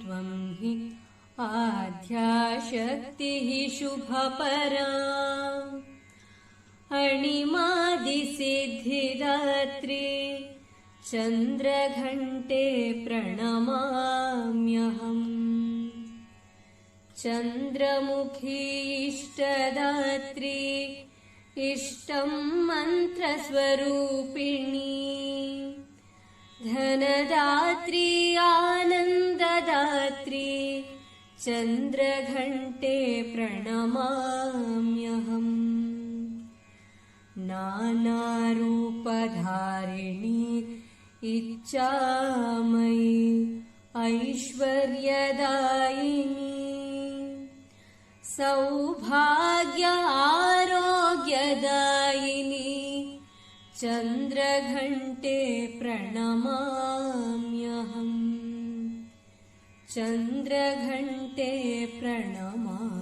त्वं हि आद्याशक्तिः शुभपरा अणिमादिसिद्धिदात्री चन्द्रघण्टे प्रणमाम्यहम्। चन्द्रमुखी इष्टदात्री इष्टं मन्त्रस्वरूपिणी धनदात्री आनन्ददात्री। चन्द्रघण्टे प्रणमाम्यहम्। नानारूपधारिणी इच्छामयि ऐश्वर्यदायिनी। सौभाग्य आरोग्यदायिनी चन्द्रघण्टे प्रणमाम्यहम् चन्द्रघण्टे प्रणमा